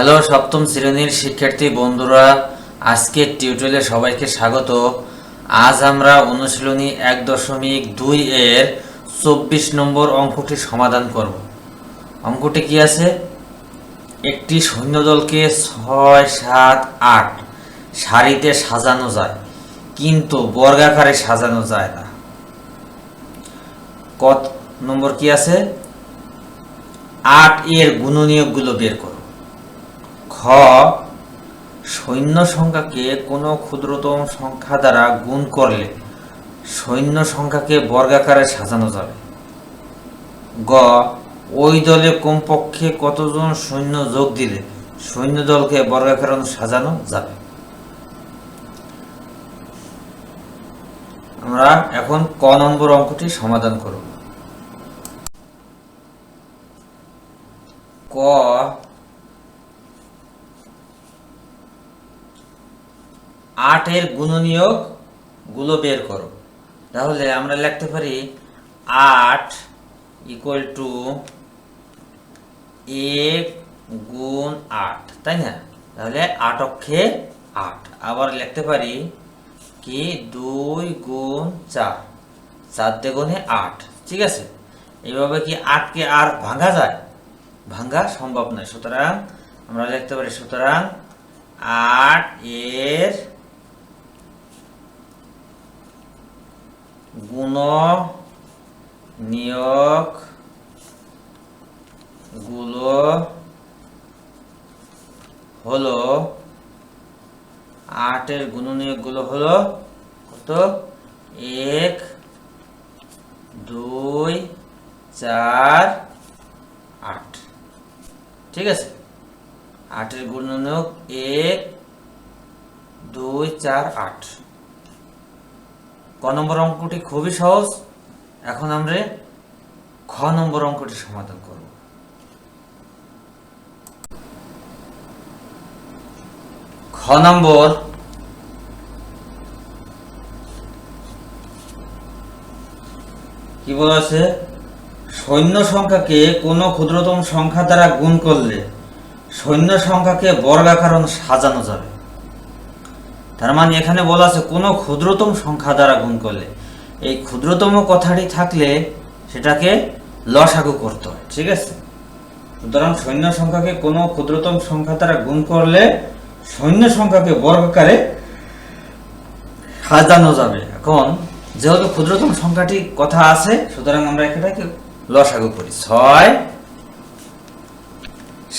Hello, সপ্তম শ্রেণির শিক্ষার্থী বন্ধুরা, আজকের টিউটোরিয়ালে সবাইকে স্বাগত। আজ আমরা অনুশীলনী এক দশমিক দুই এর চব্বিশ নম্বর অঙ্কটি সমাধান করব। অঙ্কটি কি আছে? একটি সৈন্যদলকে ছয়, সাত, আট সারিতে সাজানো যায়, কিন্তু বর্গাকারে সাজানো যায় না। কত নম্বর কি আছে? আট এর গুণনীয়কগুলো বের করো। সৈন্য সংখ্যাকে কোনো ক্ষুদ্রতম সংখ্যা দ্বারা গুণ করলে সৈন্য সংখ্যাকে বর্গাকারে সাজানো যাবে। গ, ওই দলে কমপক্ষে কতজন সৈন্য যোগ দিলে সৈন্য দলকে বর্গাকারে সাজানো যাবে? আমরা এখন ক নম্বর অঙ্কটি সমাধান করব। ক আটের গুণনীয়কগুলো বের করো। তাহলে আমরা লিখতে পারি আট ইকুয়াল টু এক গুণ আট, তাই না? তাহলে আট অক্ষে আট। আবার লিখতে পারি কি? দুই গুণ চার। চার দেগুণে আট, ঠিক আছে? এইভাবে কি আটকে আর ভাঙা যায়? ভাঙা সম্ভব নয়। সুতরাং আমরা লিখতে পারি সুতরাং আট এর গুণ নিয়োগগুলো হলো আটের গুণনীয়কগুলো হলো কত? এক, দুই, চার, আট। ঠিক আছে? আটের গুণনীয়ক এক, দুই, চার, আট। ক নম্বর অঙ্কটি খুবই সহজ। এখন আমরা খ নম্বর অঙ্কটি সমাধান করব। খ নম্বর কি বলা আছে? সৈন্য সংখ্যাকে কোনো ক্ষুদ্রতম সংখ্যা দ্বারা গুণ করলে সৈন্য সংখ্যাকে বর্গাকারণ সাজানো যাবে। তার মানে এখানে বলা আছে, কোনো ক্ষুদ্রতম সংখ্যা দ্বারা গুণ করলে। এই ক্ষুদ্রতম কথাটি থাকলে সেটাকে লসাগু করতে ঠিক আছে? সুতরাং সৈন্য সংখ্যাকে কোনো ক্ষুদ্রতম সংখ্যা দ্বারা গুণ করলে সৈন্য সংখ্যাকে বর্গাকারে সাজানো যাবে। এখন, যেহেতু ক্ষুদ্রতম সংখ্যাটি কথা আছে, সুতরাং আমরা এটাকে লসাগু করি। ছয়,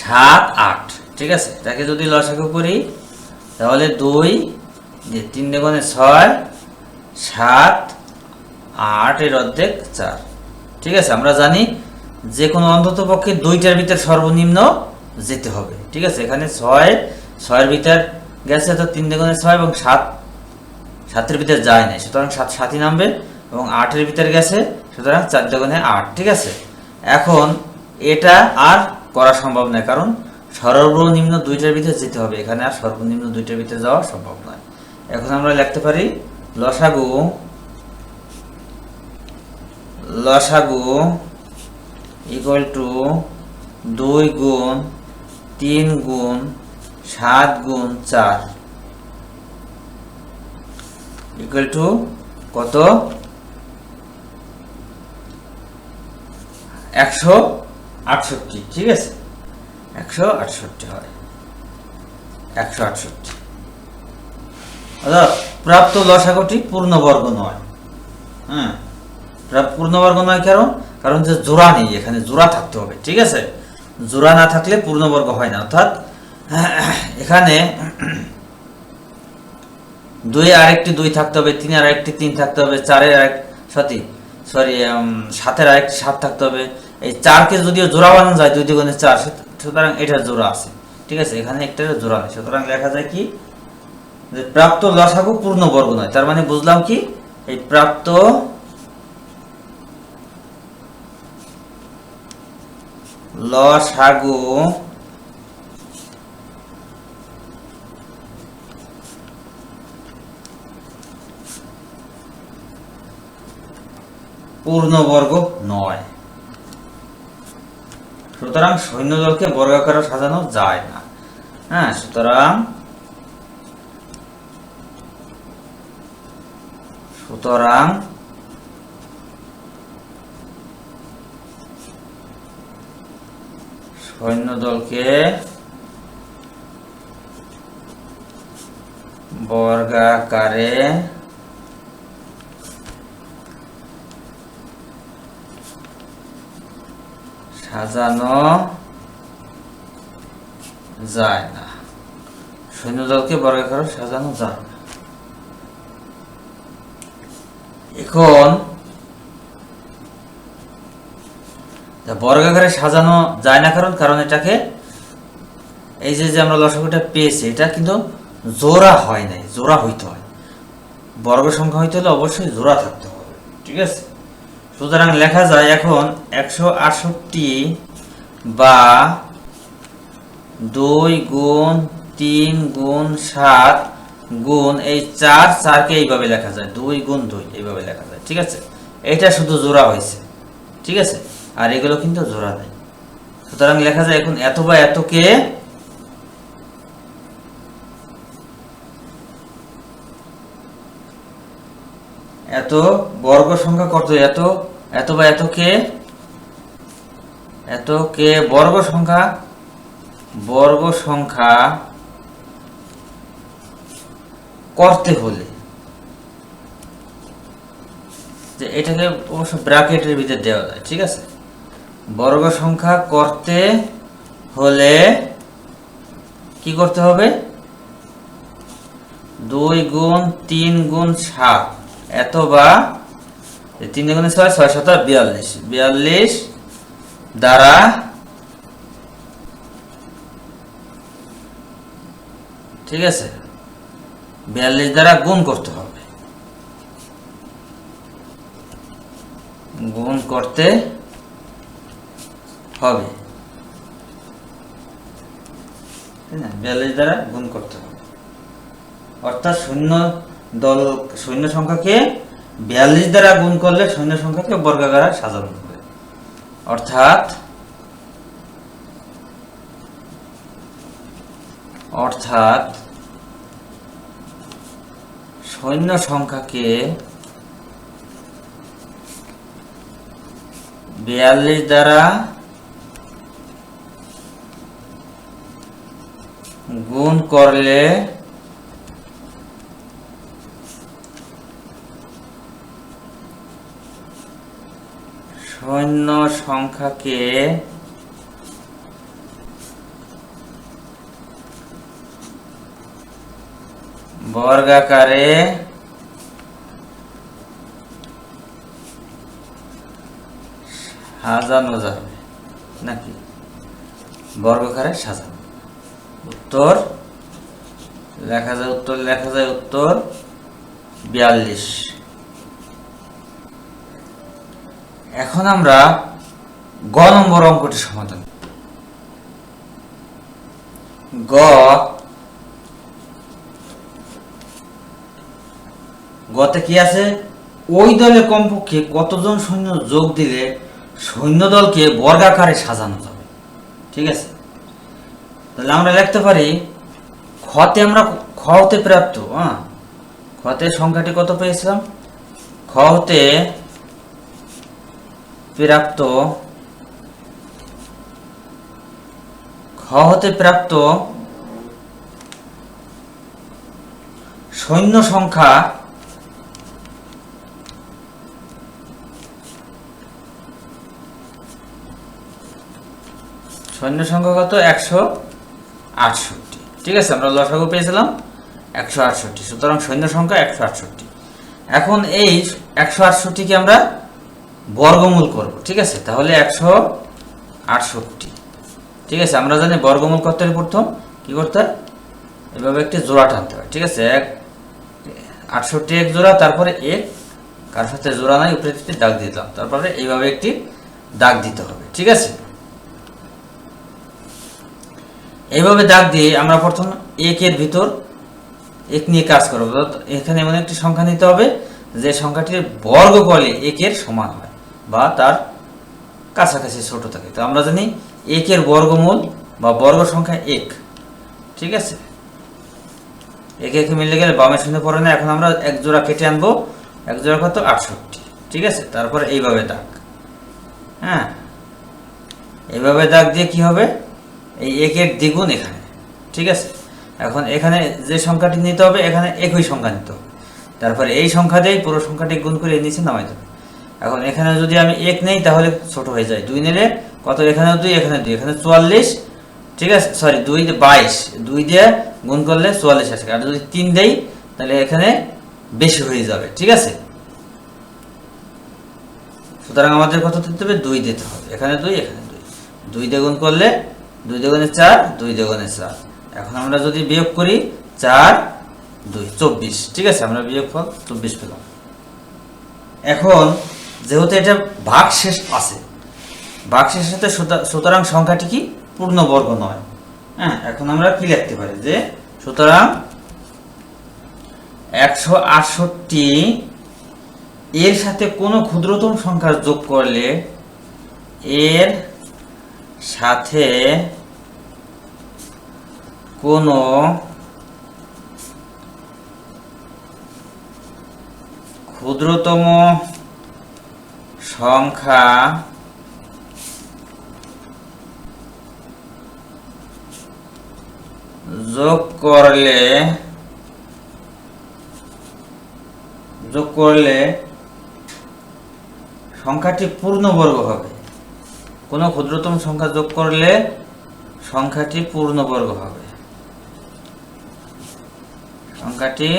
সাত, আট, ঠিক আছে? এটাকে যদি লসাগু করি, তাহলে দুই যে তিন দেগুণে ছয়, সাত, আট, এর অর্ধেক চার। ঠিক আছে, আমরা জানি যে কোনো অন্তত পক্ষে দুইটার ভিতর সর্বনিম্ন যেতে হবে। ঠিক আছে, এখানে ছয়, ছয়ের ভিতর গেছে তো তিন দেগুণে ছয় এবং সাত, সাতের ভিতরে যায় নাই। সুতরাং সাত সাতই নামবে এবং আটের ভিতরে গেছে, সুতরাং চার দেগুণে আট। ঠিক আছে, এখন এটা আর করা সম্ভব নয়, কারণ সর্বনিম্ন দুইটার ভিতরে যেতে হবে। এখানে আর সর্বনিম্ন দুইটার ভিতরে যাওয়া সম্ভব নয়। এখন আমরা লিখতে পারি, লসাগু লসাগু ইকুয়াল টু দুই গুণ তিন গুণ সাত গুণ চার। ইকুয়াল টু কত? একশো আটষট্টি, ঠিক আছে? একশো আটষট্টি হয়। একশো আটষট্টি। প্রাপ্ত লসাগুটি পূর্ণবর্গ নয়। হ্যাঁ পূর্ণবর্গ নয় কারণ কারণ যে জোড়া নেই, এখানে জোড়া থাকতে হবে, ঠিক আছে? জোড়া না থাকলে পূর্ণবর্গ হয় না। অর্থাৎ, এখানে দুই আরেকটি দুই থাকতে হবে, তিন আরেকটি তিন থাকতে হবে, চারের আরেক সরি সরি সাতের আরেকটি সাত থাকতে হবে। এই চারকে যদিও জোড়া বানানো যায়, দুই দ্বিগুণে চার সুতরাং এটা জোড়া আছে, ঠিক আছে? এখানে একটা জোড়া নেই সুতরাং লেখা যায় কি? প্রাপ্ত লসাগু পূর্ণ বর্গ নয়। তার মানে বুঝলাম কি? এই প্রাপ্ত লসাগু পূর্ণবর্গ নয়। সুতরাং সৈন্যদলকে বর্গাকারে সাজানো যায় না। হ্যাঁ সুতরাং সুতরাং সৈন্যদলকে বর্গাকারে সাজানো যায় না সৈন্যদলকে বর্গাকারে সাজানো যায় না এখন বর্গাকারে সাজানো যায় না কারণ কারণ এটাকে এই যে যে আমরা লসাগুটা পেয়েছি, এটা কিন্তু জোড়া হয় নাই, জোড়া হইতে হয়। বর্গ সংখ্যা হইতে হলে অবশ্যই জোড়া থাকতে হবে, ঠিক আছে? সুতরাং লেখা যায় এখন একশো আটষট্টি বা দুই গুণ তিন গুণ সাত গুণ এই চার চারকে এইভাবে লেখা যায়, দুই গুণ দুই, এইভাবে লেখা যায়, ঠিক আছে? এটা শুধু জোড়া হয়েছে, ঠিক আছে? আর এগুলো কিন্তু জোড়া নেই। সুতরাং লেখা যায় এখন এত বা এতকে এত বর্গ সংখ্যা কত? এত এত বা এত কে? এত কে বর্গ সংখ্যা? বর্গ সংখ্যা করতে হলে। যে এটাকে অবশ্য ব্র্যাকেটের ভিতরে দেওয়া যায় ঠিক আছে? বর্গ সংখ্যা করতে হলে কি করতে হবে? দুই গুণ তিন গুণ সাত এত বা তিন গুণে ছয় ছয় শত বিয়াল্লিশ। বিয়াল্লিশ দ্বারা ঠিক আছে? বিয়াল্লিশ দ্বারা গুণ করতে হবে। গুণ করতে হবে। বিয়াল্লিশ দ্বারা গুণ করতে হবে। অর্থাৎ শূন্য দল, শূন্য সংখ্যাকে বিয়াল্লিশ দ্বারা গুণ করলে শূন্য সংখ্যাকে বর্গাকারে সাজানো হবে। অর্থাৎ অর্থাৎ সৈন্য সংখ্যাকে বিয়াল্লিশ দ্বারা গুণ করলে সৈন্য সংখ্যাকে বর্গাকারে সাজানো যাবে। নাকি? বর্গাকারে সাজানো। উত্তর লেখা যায়, উত্তর লেখা যায়, উত্তর বিয়াল্লিশ। এখন আমরা গ নম্বর অঙ্কটি সমাধান গ গতে কি আছে? ওই দলে কমপক্ষে কতজন সৈন্য যোগ দিলে সৈন্য দলকে বর্গাকারে সাজানো যাবে? ঠিক আছে? তাহলে আমরা লিখতে পারি খতে আমরা খ হতে প্রাপ্ত হ্যাঁ? খতে সংখ্যাটি কত পেয়েছিলাম? খ হতে প্রাপ্ত, খ হতে প্রাপ্ত সৈন্য সংখ্যা সৈন্য সংখ্যা কত একশো আটষট্টি। ঠিক আছে, আমরা লসাগু পেয়েছিলাম একশো আটষট্টি। সুতরাং সৈন্য সংখ্যা একশো আটষট্টি। এখন এই একশো আটষট্টিকে আমরা বর্গমূল করব, ঠিক আছে? তাহলে একশো আটষট্টি। ঠিক আছে, আমরা জানি বর্গমূল করতে হলে প্রথম। কি করতে হয়? এভাবে একটি জোড়া টানতে হয়, ঠিক আছে? এক, আটষট্টি এক জোড়া, তারপরে এক কার সাথে জোড়া নাই, উপরে দাগ দিলাম। তারপরে এইভাবে একটি দাগ দিতে হবে, ঠিক আছে? এইভাবে দাগ দিয়ে আমরা প্রথম একের ভিতর এক নিয়ে কাজ করব। এখানে এমন একটি সংখ্যা নিতে হবে যে সংখ্যাটির বর্গ করলে একের সমান হয় বা তার কাছাকাছি ছোট থাকে। তো আমরা জানি একের বর্গমূল বা বর্গ সংখ্যা এক। ঠিক আছে? একে একে মিলে গেলে বামের শূন্য পড়ে না। এখন আমরা এক জোড়া কেটে আনব। এক জোড়া কত? আটষট্টি। ঠিক আছে? তারপরে এইভাবে দাগ। হ্যাঁ? এইভাবে দাগ দিয়ে কি হবে? এই একের দ্বিগুণ এখানে, ঠিক আছে? এখন এখানে যে সংখ্যাটি নিতে হবে, এখানে একই সংখ্যা নিতে হবে। তারপরে এই সংখ্যা দিয়েই পুরো সংখ্যাটি গুণ করে নিচে নামাই দেবে। এখন এখানে যদি আমি এক নেই, তাহলে ছোট হয়ে যায়। দুই নিলে কত? এখানে দুই এখানে দুই। এখানে চুয়াল্লিশ, ঠিক আছে? সরি দুই বাইশ। দুই দিয়ে গুণ করলে চুয়াল্লিশ আসে। আর যদি তিন দেই, তাহলে এখানে বেশি হয়ে যাবে, ঠিক আছে? সুতরাং আমাদের কত দিতে হবে? দুই দিতে হবে। এখানে দুই এখানে দুই। দুই দিয়ে গুণ করলে দুই দেগুণে চার, দুই দেগুণে চার। এখন আমরা যদি বিয়োগ করি, চার, দুই, চব্বিশ। ঠিক আছে, আমরা বিয়োগ ফল চব্বিশ পেলাম। এখন যেহেতু এটা ভাগ শেষ আছে ভাগ সুতরাং সংখ্যাটি কি? পূর্ণবর্গ নয়। হ্যাঁ এখন আমরা কি লিখতে পারি? যে সুতরাং একশো আটষট্টি এর সাথে কোনো ক্ষুদ্রতম সংখ্যা যোগ করলে এর সাথে কোনো ক্ষুদ্রতম সংখ্যা যোগ করলে যোগ করলে সংখ্যাটি পূর্ণবর্গ হবে। কোনো ক্ষুদ্রতম সংখ্যা যোগ করলে সংখ্যাটি পূর্ণবর্গ হবে। সংখ্যাটি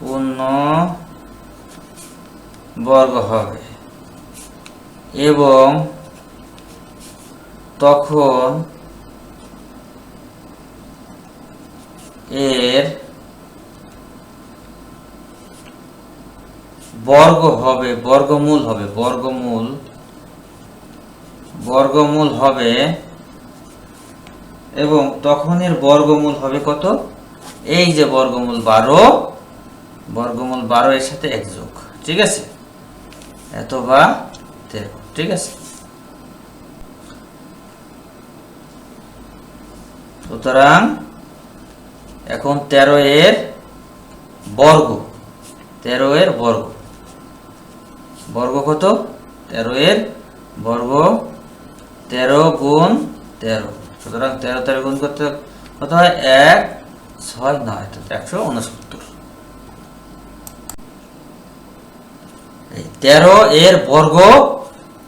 পূর্ণ বর্গ হবে। এবং তখন এর বর্গ হবে, বর্গমূল হবে, বর্গমূল বর্গমূল হবে এবং তখন এর বর্গমূল হবে কত? এই যে বর্গমূল বারো বর্গমূল বারো এর সাথে এক যোগ, ঠিক আছে? এত বা তেরো, ঠিক আছে? সুতরাং এখন তেরো এর বর্গ, তেরো এর বর্গ বর্গ কত? তেরো এর বর্গ তেরো গুণ তেরো। সুতরাং তেরো তেরো গুণ করতে কত হয়? এক, ছয় নয়। একশো উনসত্তর। তেরো এর বর্গ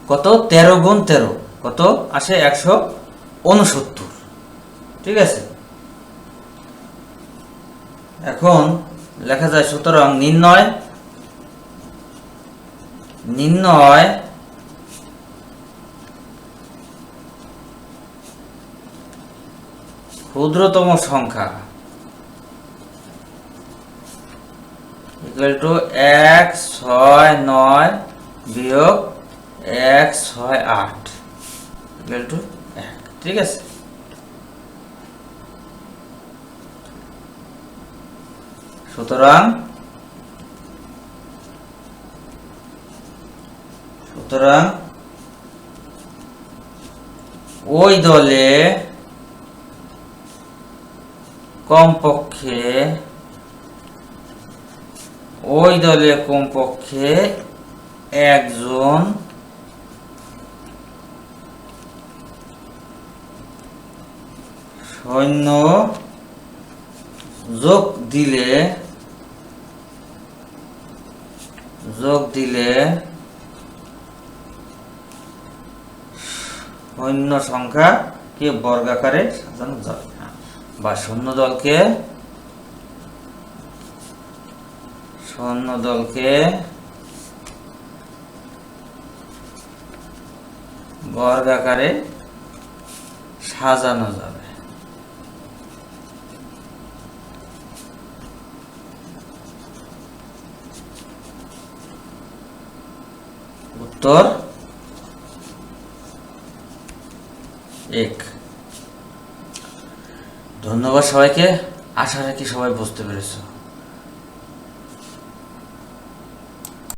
কত? তেরো গুণ তেরো। কত? আসে একশো উনসত্তর। ঠিক আছে? এখন লেখা যায় সুতরাং নির্ণয়। নির্ণয় ক্ষুদ্রতম সংখ্যা। টু এক, ছয়, নয় বিয়োগ এক, ছয়, আট। ইকুয়াল টু এক। ঠিক আছে? সুতরাং সুতরাং ওই দলে কমপক্ষে, ওই দলে কমপক্ষে একজন সৈন্য যোগ দিলে যোগ দিলে সৈন্য সংখ্যাকে বর্গাকারে সাজানো যাবে। বা সৈন্য দলকে সৈন্য দলকে বর্গাকারে সাজানো যাবে। উত্তর এক। ধন্যবাদ সবাইকে। আশা রাখি সবাই বুঝতে পেরেছ।